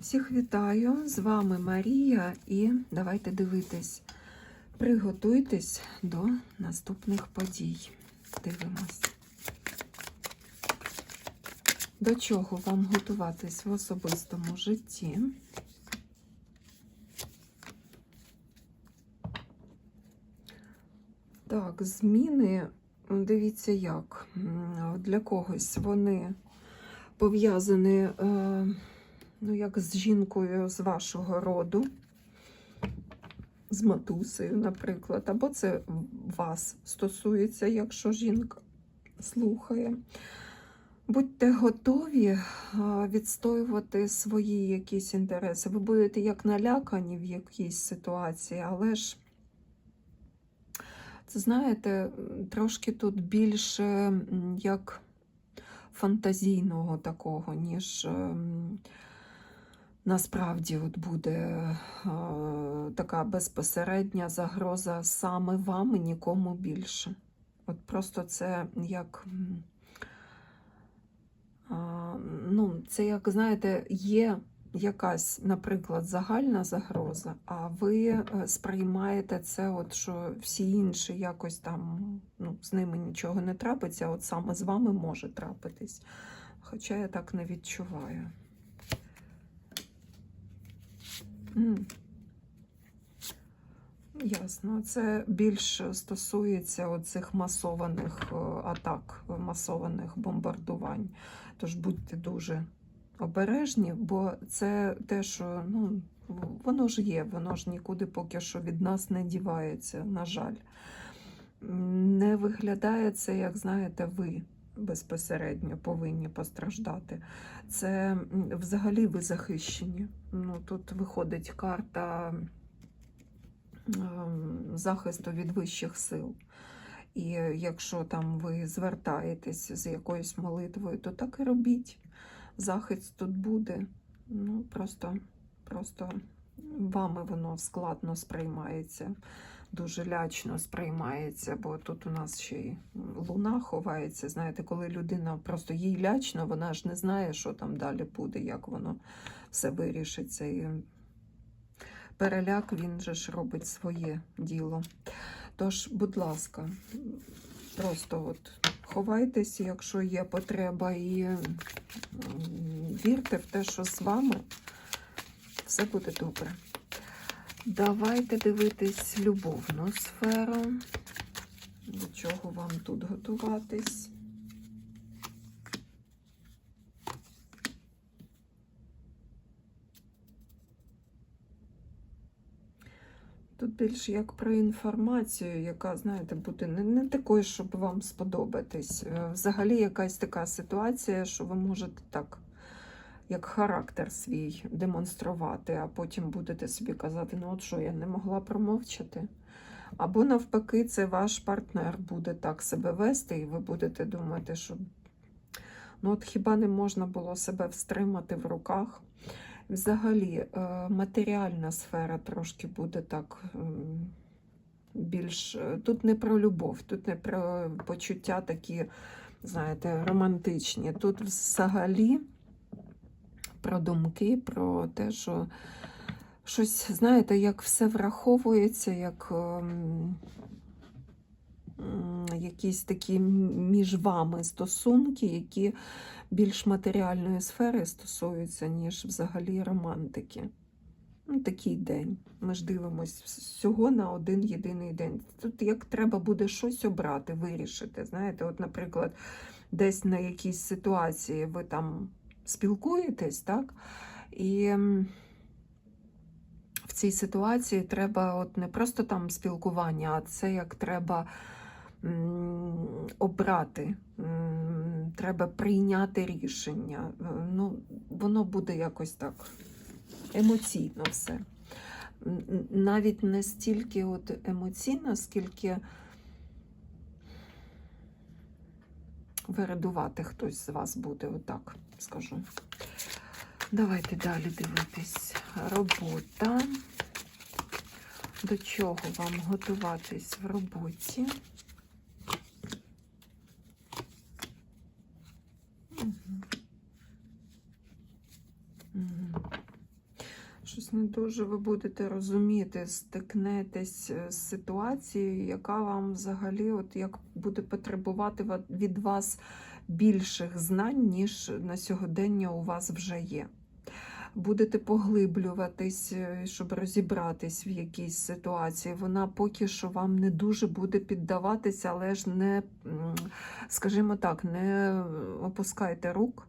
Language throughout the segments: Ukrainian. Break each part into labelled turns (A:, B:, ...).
A: Всіх вітаю! З вами Марія, і давайте дивитись. Приготуйтесь до наступних подій. Дивимось. До чого вам готуватись в особистому житті? Так, зміни, дивіться як. Для когось вони пов'язані. Е, ну, як з жінкою з вашого роду, з матусею, наприклад, або це вас стосується, якщо жінка слухає. Будьте готові відстоювати свої якісь інтереси. Ви будете як налякані в якійсь ситуації, але ж, це знаєте, трошки тут більше як фантазійного такого, ніж. Насправді от буде е, така безпосередня загроза саме вам і нікому більше. От просто це як. ну, це як, знаєте, є якась, наприклад, загальна загроза, а ви е, сприймаєте це, от, що всі інші якось там ну, з ними нічого не трапиться, от саме з вами може трапитись. Хоча я так не відчуваю. Ясно. Це більш стосується оцих масованих е, атак, масованих бомбардувань. Тож будьте дуже обережні, бо це те, що ну, воно ж є, воно ж нікуди поки що від нас не дівається, на жаль. Не виглядає це, як знаєте, ви безпосередньо повинні постраждати. Це взагалі ви захищені. Ну, тут виходить карта ем, захисту від вищих сил. І якщо там ви звертаєтесь з якоюсь молитвою, то так і робіть. Захист тут буде. Ну, просто, просто вами воно складно сприймається, дуже лячно сприймається, бо тут у нас ще й луна ховається. Знаєте, коли людина просто їй лячно, вона ж не знає, що там далі буде, як воно все вирішиться. І переляк він же ж робить своє діло. Тож, будь ласка, просто от ховайтеся, якщо є потреба, і вірте в те, що з вами все буде добре. Давайте дивитись любовну сферу. До чого вам тут готуватись? Тут більше як про інформацію, яка, знаєте, буде не, не такою, щоб вам сподобатись. Е, Взагалі якась така ситуація, що ви можете так, як характер свій демонструвати, а потім будете собі казати, ну от що, я не могла промовчати. Або навпаки, це ваш партнер буде так себе вести, і ви будете думати, що ну от хіба не можна було себе встримати в руках. Взагалі, е, матеріальна сфера трошки буде так більш. е, Тут не про любов, тут не про почуття такі, знаєте, романтичні. Тут взагалі про думки, про те, що щось, знаєте, як все враховується, як ем, якісь такі між вами стосунки, які більш матеріальної сфери стосуються, ніж взагалі романтики. Ну, такий день. Ми ж дивимося всього на один єдиний день. Тут як треба буде щось обрати, вирішити. Знаєте, от, наприклад, десь на якійсь ситуації ви там спілкуєтесь, так? І в цій ситуації треба от не просто там спілкування, а це як треба обрати, треба прийняти рішення. Е, Ну, воно буде якось так емоційно все. Навіть не стільки от емоційно, скільки вирадувати хтось з вас буде, отак скажу. Давайте далі дивитись. Робота. До чого вам готуватись в роботі? Не дуже ви будете розуміти, стикнетесь е, з ситуацією, яка вам взагалі от як буде потребувати від вас більших знань, ніж на сьогодення у вас вже є. Будете поглиблюватись, е, щоб розібратись в якійсь ситуації. Вона поки що вам не дуже буде піддаватися, але ж не, скажімо так, не опускайте рук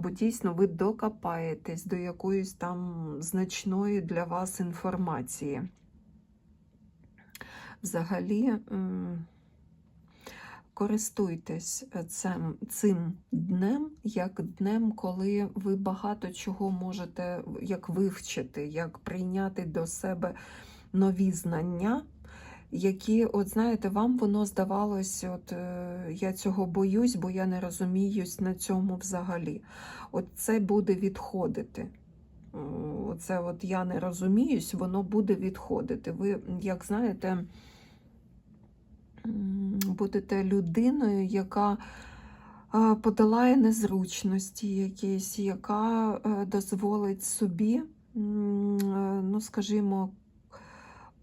A: бо дійсно ви докопаєтесь до якоїсь там значної для вас інформації. Взагалі, користуйтесь цим, цим днем як днем, коли ви багато чого можете як вивчити, як прийняти до себе нові знання. Які, от знаєте, вам воно здавалось, от е, я цього боюсь, бо я не розуміюсь на цьому взагалі. От це буде відходити. Оце от я не розуміюсь, воно буде відходити. Ви, як знаєте, будете людиною, яка подолає незручності якісь, яка е, дозволить собі, е, ну, скажімо,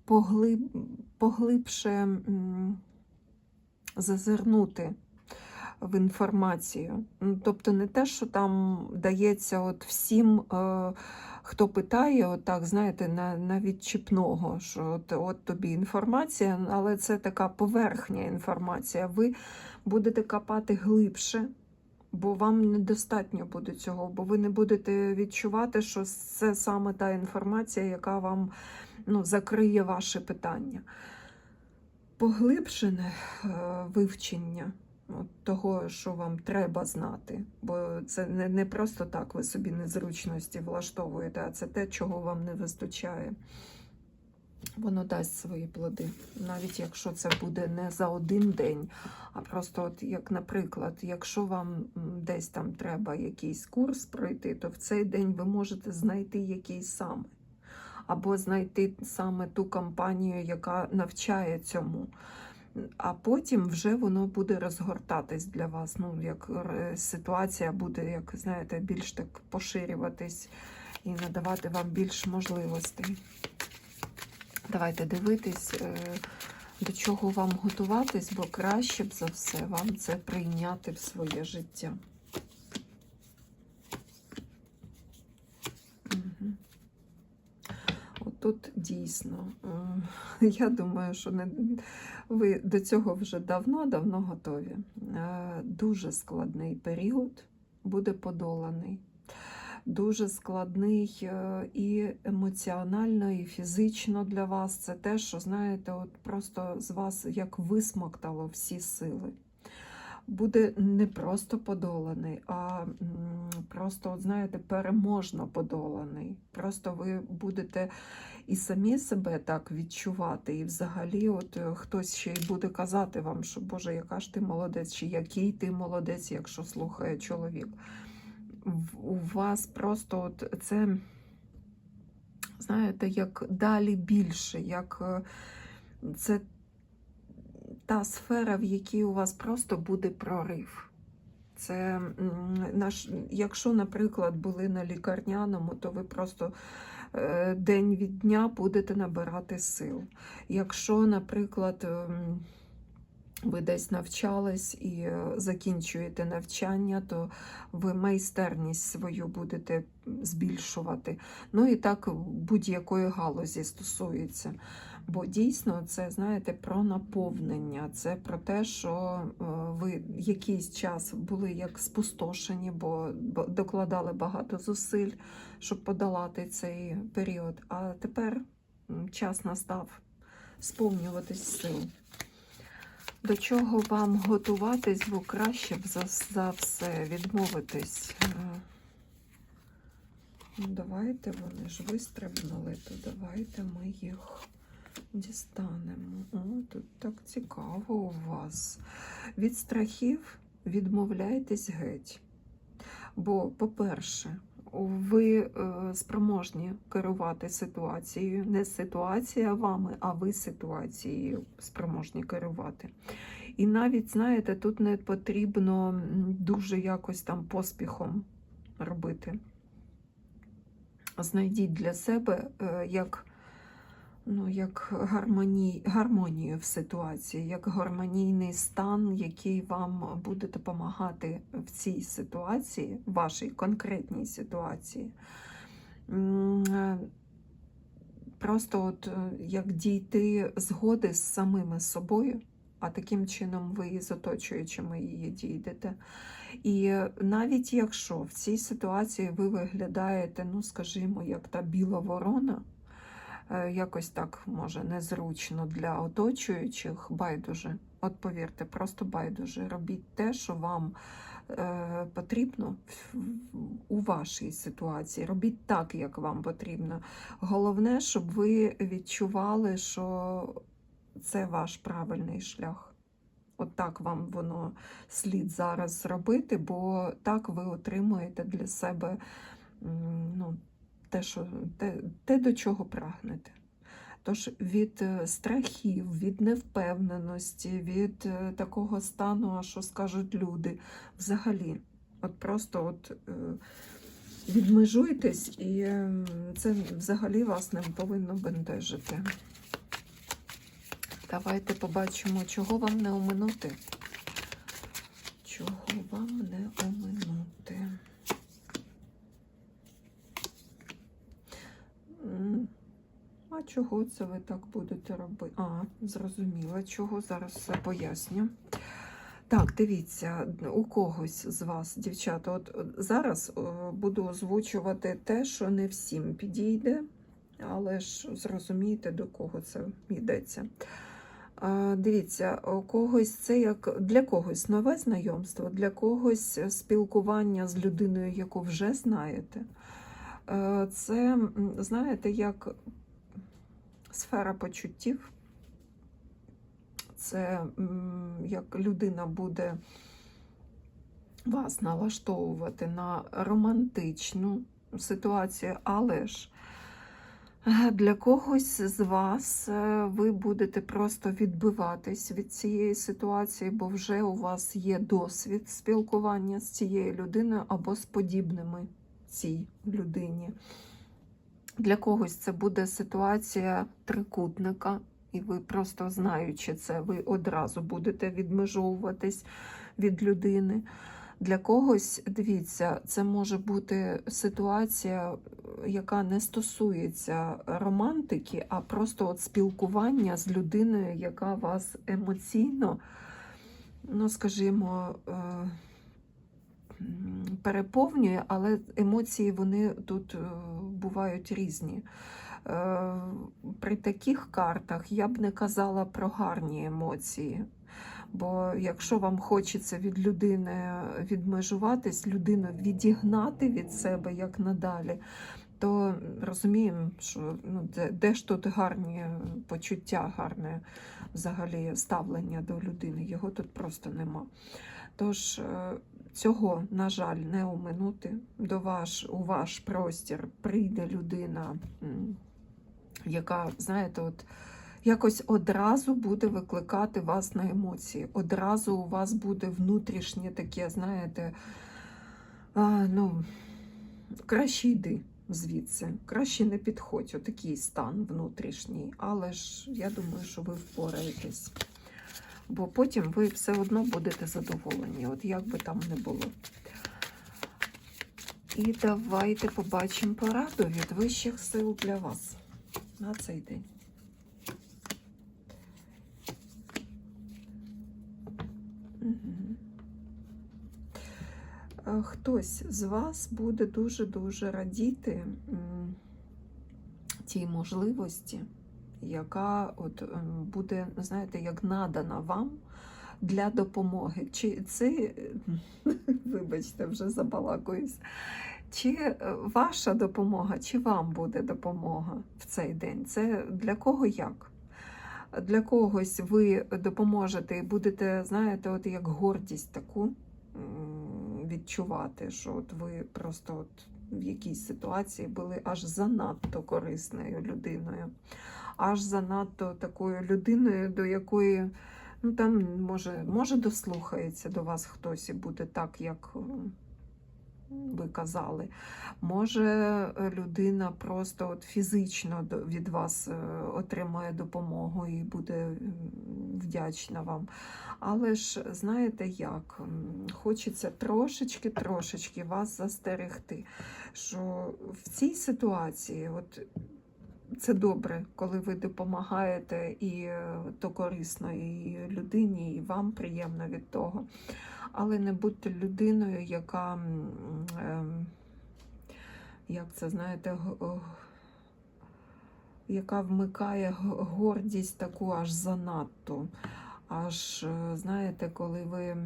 A: поглиб, поглибше зазирнути в інформацію. Ну, Тобто не те, що там дається от всім, е, хто питає, от так, знаєте, на, на відчіпного, що от, от тобі інформація, але це така поверхня інформація. Ви будете копати глибше. Бо вам недостатньо буде цього, бо ви не будете відчувати, що це саме та інформація, яка вам ну, закриє ваше питання. Поглибшене е, вивчення того, що вам треба знати, бо це не, не просто так ви собі незручності влаштовуєте, а це те, чого вам не вистачає. Воно дасть свої плоди, навіть якщо це буде не за один день, а просто, от як, наприклад, якщо вам десь там треба якийсь курс пройти, то в цей день ви можете знайти який саме, або знайти саме ту компанію, яка навчає цьому. А потім вже воно буде розгортатись для вас. Ну, як е, ситуація буде, як знаєте, більш так поширюватись і надавати вам більш можливостей. Давайте дивитись, е, до чого вам готуватись, бо краще б за все вам це прийняти в своє життя. Мгм. От Тут дійсно, е, я думаю, що не, ви до цього вже давно-давно готові. Е, Дуже складний період буде подоланий. Дуже складний е, і емоціонально, і фізично для вас. Це те, що, знаєте, от просто з вас як висмоктало всі сили. Буде не просто подоланий, а просто, от, знаєте, переможно подоланий. Просто ви будете і самі себе так відчувати, і взагалі, от е, хтось ще й буде казати вам, що Боже, яка ж ти молодець, чи який ти молодець, якщо слухає чоловік. У вас просто от це, знаєте, як далі більше, як е, це та сфера, в якій у вас просто буде прорив. Це наш, якщо, наприклад, були на лікарняному, то ви просто е, день від дня будете набирати сил. Якщо, наприклад, ем, ви десь навчались і е, закінчуєте навчання, то ви майстерність свою будете збільшувати. Ну і так будь-якої галузі стосується. Бо дійсно це, знаєте, про наповнення, це про те, що е, ви якийсь час були як спустошені, бо докладали багато зусиль, щоб подолати цей період. А тепер час настав сповнюватись сил. До чого вам готуватись, бо краще б за, за все відмовитись. Е, ну, Давайте вони ж вистрибнули, то давайте ми їх дістанемо. О, тут так цікаво у вас. Від страхів відмовляйтесь геть. Бо, по-перше, ви е, спроможні керувати ситуацією. Не ситуація вами, а ви ситуацією спроможні керувати. І навіть, знаєте, тут не потрібно дуже якось там поспіхом робити. знайдіть для себе е, як, ну, як гармоній, гармонію в ситуації, як гармонійний стан, який вам буде допомагати в цій ситуації, в вашій конкретній ситуації. Е, Просто от е, як дійти згоди з самими собою, а таким чином ви з оточуючими її дійдете. І навіть якщо в цій ситуації ви виглядаєте, ну скажімо, як та біла ворона, якось так може незручно для оточуючих, байдуже. От повірте, просто байдуже. Робіть те, що вам е, потрібно у вашій ситуації. Робіть так, як вам потрібно. Головне, щоб ви відчували, що це ваш правильний шлях. От так вам воно слід зараз зробити, бо так ви отримуєте для себе ну, те, що, те, те, до чого прагнете. Тож від е, страхів, від невпевненості, від е, такого стану, а що скажуть люди, взагалі, от просто от, е, відмежуйтесь, і це взагалі вас не повинно бентежити. Давайте побачимо, чого вам не оминути. Чого вам не оминути? А чого це ви так будете робити? А, зрозуміла, чого зараз все поясню. Так, дивіться, у когось з вас, дівчата, от зараз е, буду озвучувати те, що не всім підійде, але ж зрозумієте, до кого це йдеться. А, Дивіться, у когось це як для когось нове знайомство, для когось спілкування з людиною, яку вже знаєте. Е, Це, знаєте, як сфера почуттів. Це як людина буде вас налаштовувати на романтичну ситуацію, але ж е, для когось з вас е, ви будете просто відбиватись від цієї ситуації, бо вже у вас є досвід спілкування з цією людиною або з подібними цій людині. Для когось це буде ситуація трикутника, і ви просто знаючи це, ви одразу будете відмежовуватись від людини. Для когось, дивіться, це може бути ситуація, яка не стосується романтики, а просто от спілкування з людиною, яка вас емоційно, ну скажімо, е, переповнює, але емоції вони тут е, бувають різні. Е, При таких картах я б не казала про гарні емоції. Бо якщо вам хочеться від людини відмежуватись, людину відігнати від себе як надалі, то розуміємо, що ну, де, де ж тут гарні почуття, гарне взагалі ставлення до людини, його тут просто нема. Тож е, цього, на жаль, не оминути. До ваш, у ваш простір прийде людина, яка, знаєте, от якось одразу буде викликати вас на емоції. Одразу у вас буде внутрішнє таке, знаєте, а, ну, краще йди звідси, краще не підходь, отакий стан внутрішній. Але ж я думаю, що ви впораєтесь. Бо потім ви все одно будете задоволені, от як би там не було. І давайте побачимо пораду від вищих сил для вас на цей день. Е, Хтось з вас буде дуже-дуже радіти тій можливості, яка от ем, буде, знаєте, як надана вам для допомоги. Чи це, вибачте, вже забалакуюсь. Чи е, ваша допомога, чи вам буде допомога в цей день? Це для кого як? Для когось ви допоможете і будете, знаєте, от як гордість таку відчувати, що от ви просто от в якійсь ситуації були аж занадто корисною людиною, аж занадто такою людиною, до якої ну там може, може дослухається до вас хтось і буде так, як, ви казали. Може, е, людина просто от фізично від вас е, отримає допомогу і буде вдячна вам. Але ж знаєте як? Хочеться трошечки-трошечки вас застерегти, що в цій ситуації, от це добре, коли ви допомагаєте, і е, то корисно і людині, і вам приємно від того. Але не будьте людиною, яка, ем, як це знаєте, яка вмикає гордість таку аж занадто. Аж, е, знаєте, коли ви,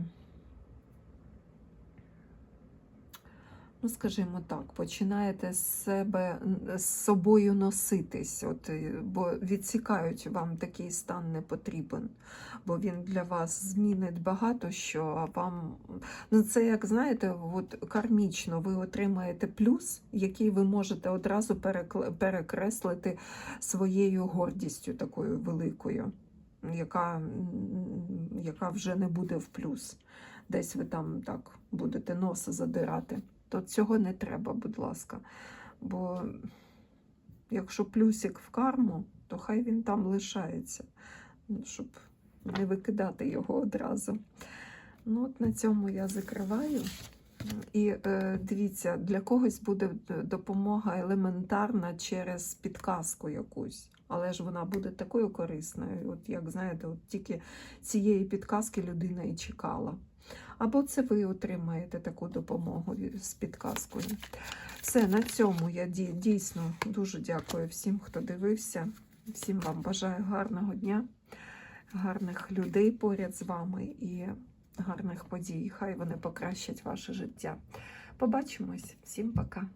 A: ну скажімо так, починаєте з себе з собою носитись, от, е, бо відсікають вам такий стан не потрібен, бо він для вас змінить багато що, а вам. Ну, це як знаєте, от кармічно ви отримаєте плюс, який ви можете одразу перекреслити своєю гордістю такою великою яка, яка вже не буде в плюс. Десь ви там так будете носа задирати. То цього не треба, будь ласка. Бо якщо плюсик в карму, то хай він там лишається, ну, щоб не викидати його одразу. Ну, от на цьому я закриваю. І е, дивіться, для когось буде допомога елементарна через підказку якусь, але ж вона буде такою корисною. От як знаєте, от тільки цієї підказки людина і чекала. Або це ви отримаєте таку допомогу з підказкою. Все, на цьому я дійсно дуже дякую всім, хто дивився. Всім вам бажаю гарного дня, гарних людей поряд з вами і гарних подій. Хай вони покращать ваше життя. Побачимось. Всім пока.